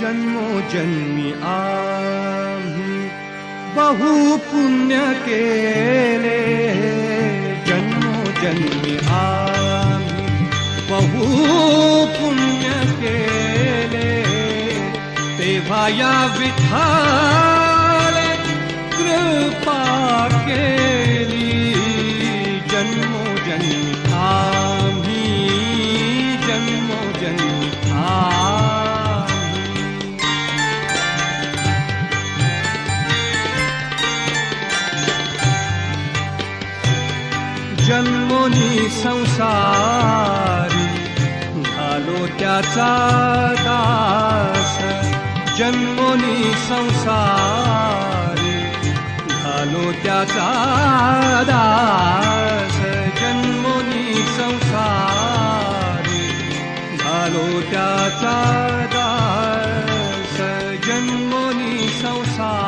जन्मोजन्मी आम्ही बहु पुण्य केले जन्मोजन्मी आम्ही बहु पुण्य केले तेव्हा या विठाळे कृपा केली आम्ही जन्मोजन्मी आम्ही जन्मोनी संसारी त्याचा दास. जन्मोनी संसारी त्याचा दास. जन्मोनी संसारी त्याचा दास. जन्मोनी संसार